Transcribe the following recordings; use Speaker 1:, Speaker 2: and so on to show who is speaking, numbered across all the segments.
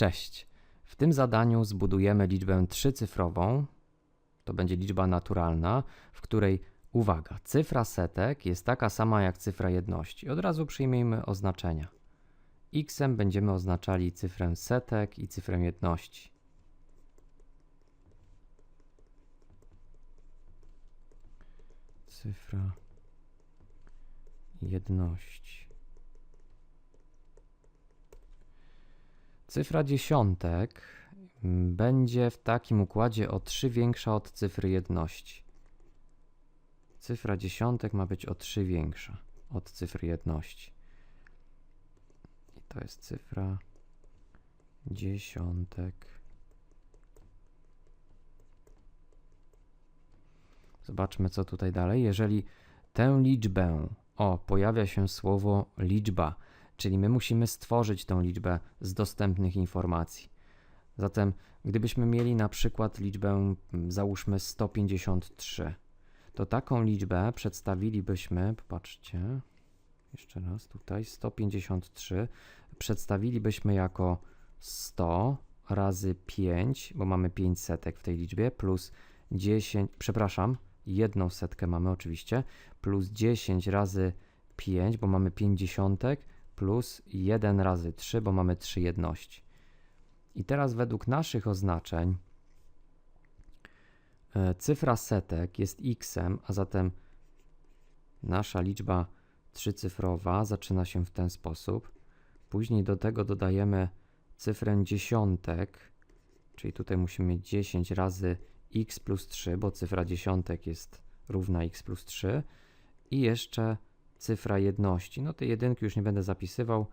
Speaker 1: Cześć. W tym zadaniu zbudujemy liczbę trzycyfrową. To będzie liczba naturalna, w której, uwaga, cyfra setek jest taka sama jak cyfra jedności. Od razu przyjmijmy oznaczenia. Xem będziemy oznaczali cyfrę setek i cyfrę jedności. Cyfra jedności. Cyfra dziesiątek będzie w takim układzie o 3 większa od cyfry jedności. Cyfra dziesiątek ma być o 3 większa od cyfry jedności. I to jest cyfra dziesiątek. Zobaczmy, co tutaj dalej. Jeżeli tę liczbę, o, pojawia się słowo liczba, czyli my musimy stworzyć tą liczbę z dostępnych informacji. Zatem, gdybyśmy mieli na przykład liczbę, mm, załóżmy 153, to taką liczbę przedstawilibyśmy, popatrzcie, jeszcze raz tutaj, 153, przedstawilibyśmy jako 100 razy 5, bo mamy 5 setek w tej liczbie, plus 10, przepraszam, jedną setkę mamy oczywiście, plus 10 razy 5, bo mamy 5 dziesiątek, plus 1 razy 3, bo mamy 3 jedności. I teraz według naszych oznaczeń e, cyfra setek jest xem, a zatem nasza liczba trzycyfrowa zaczyna się w ten sposób. Później do tego dodajemy cyfrę dziesiątek, czyli tutaj musimy mieć 10 razy x plus 3, bo cyfra dziesiątek jest równa x plus 3 i jeszcze cyfra jedności. No te jedynki już nie będę zapisywał,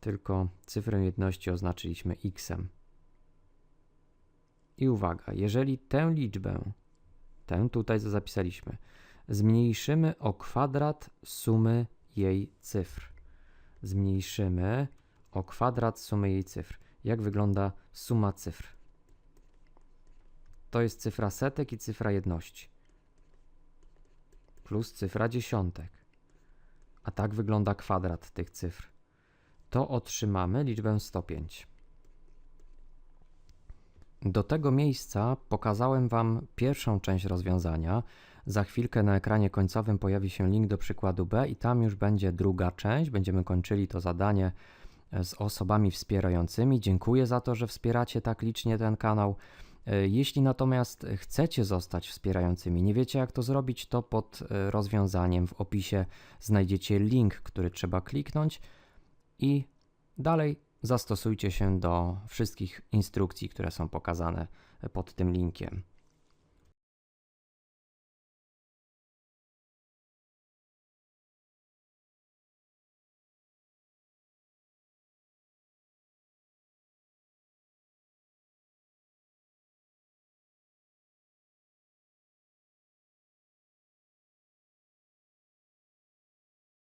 Speaker 1: tylko cyfrę jedności oznaczyliśmy xem. I uwaga, jeżeli tę liczbę, tę tutaj co zapisaliśmy, zmniejszymy o kwadrat sumy jej cyfr. Zmniejszymy o kwadrat sumy jej cyfr. Jak wygląda suma cyfr? To jest cyfra setek i cyfra jedności. Plus cyfra dziesiątek. A tak wygląda kwadrat tych cyfr. To otrzymamy liczbę 105. Do tego miejsca pokazałem Wam pierwszą część rozwiązania. Za chwilkę na ekranie końcowym pojawi się link do przykładu B i tam już będzie druga część. Będziemy kończyli to zadanie z osobami wspierającymi. Dziękuję za to, że wspieracie tak licznie ten kanał. E, jeśli natomiast chcecie zostać wspierającymi, nie wiecie jak to zrobić, to pod e, rozwiązaniem w opisie znajdziecie link, który trzeba kliknąć i dalej zastosujcie się do wszystkich instrukcji, które są pokazane pod tym linkiem.